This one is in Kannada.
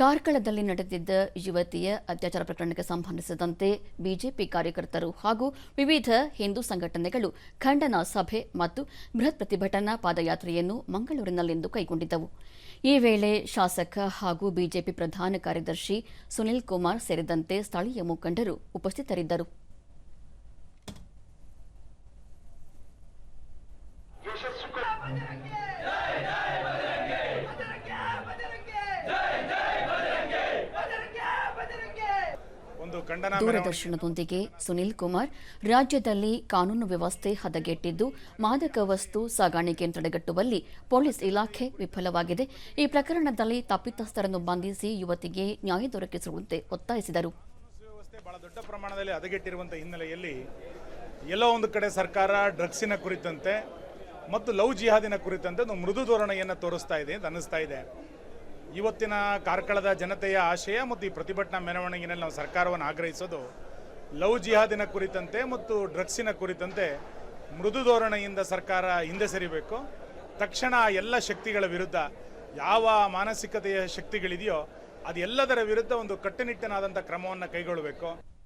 ಕಾರ್ಕಳದಲ್ಲಿ ನಡೆದಿದ್ದ ಯುವತಿಯ ಅತ್ಯಾಚಾರ ಪ್ರಕರಣಕ್ಕೆ ಸಂಬಂಧಿಸಿದಂತೆ ಬಿಜೆಪಿ ಕಾರ್ಯಕರ್ತರು ಹಾಗೂ ವಿವಿಧ ಹಿಂದೂ ಸಂಘಟನೆಗಳು ಖಂಡನಾ ಸಭೆ ಮತ್ತು ಬೃಹತ್ ಪ್ರತಿಭಟನಾ ಪಾದಯಾತ್ರೆಯನ್ನು ಮಂಗಳೂರಿನಲ್ಲಿಂದು ಕೈಗೊಂಡಿದ್ದವು. ಈ ವೇಳೆ ಶಾಸಕ ಹಾಗೂ ಬಿಜೆಪಿ ಪ್ರಧಾನ ಕಾರ್ಯದರ್ಶಿ ಸುನಿಲ್ ಕುಮಾರ್ ಸೇರಿದಂತೆ ಸ್ಥಳೀಯ ಮುಖಂಡರು ಉಪಸ್ಥಿತರಿದ್ದರು ಒಂದು ಖಂಡನ ದೂರದರ್ಶನದೊಂದಿಗೆ ಸುನಿಲ್ ಕುಮಾರ್ ರಾಜ್ಯದಲ್ಲಿ ಕಾನೂನು ವ್ಯವಸ್ಥೆ ಹದಗೆಟ್ಟಿದ್ದು ಮಾದಕ ವಸ್ತು ಸಾಗಾಣಿಕೆ ತಡೆಗಟ್ಟುವಲ್ಲಿ ಪೊಲೀಸ್ ಇಲಾಖೆ ವಿಫಲವಾಗಿದೆ. ಈ ಪ್ರಕರಣದಲ್ಲಿ ತಪ್ಪಿತಸ್ಥರನ್ನು ಬಂಧಿಸಿ ಯುವತಿಗೆ ನ್ಯಾಯ ದೊರಕಿಸುವಂತೆ ಒತ್ತಾಯಿಸಿದರು. ವ್ಯವಸ್ಥೆ ಬಹಳ ದೊಡ್ಡ ಪ್ರಮಾಣದಲ್ಲಿ ಹದಗೆಟ್ಟಿರುವಂತಹ ಹಿನ್ನೆಲೆಯಲ್ಲಿ ಎಲ್ಲೋ ಒಂದು ಕಡೆ ಸರ್ಕಾರ ಡ್ರಗ್ಸಿನ ಕುರಿತಂತೆ ಮತ್ತು ಲವ್ ಜಿಹಾದಿನ ಕುರಿತಂತೆ ಒಂದು ಮೃದು ಧೋರಣೆಯನ್ನು ತೋರಿಸ್ತಾ ಇದೆ ಅಂತ ಅನ್ನಿಸ್ತಾ ಇದೆ. ಇವತ್ತಿನ ಕಾರ್ಕಳದ ಜನತೆಯ ಆಶಯ ಮತ್ತು ಈ ಪ್ರತಿಭಟನಾ ಮೆರವಣಿಗೆಯಲ್ಲಿ ನಾವು ಸರ್ಕಾರವನ್ನು ಆಗ್ರಹಿಸೋದು ಲವ್ ಜಿಹಾದಿನ ಕುರಿತಂತೆ ಮತ್ತು ಡ್ರಗ್ಸಿನ ಕುರಿತಂತೆ ಮೃದು ಧೋರಣೆಯಿಂದ ಸರ್ಕಾರ ಹಿಂದೆ ಸರಿಬೇಕು. ತಕ್ಷಣ ಎಲ್ಲ ಶಕ್ತಿಗಳ ವಿರುದ್ಧ ಯಾವ ಮಾನಸಿಕತೆಯ ಶಕ್ತಿಗಳಿದೆಯೋ ಅದೆಲ್ಲದರ ವಿರುದ್ಧ ಒಂದು ಕಟ್ಟುನಿಟ್ಟಿನಾದಂಥ ಕ್ರಮವನ್ನು ಕೈಗೊಳ್ಳಬೇಕು.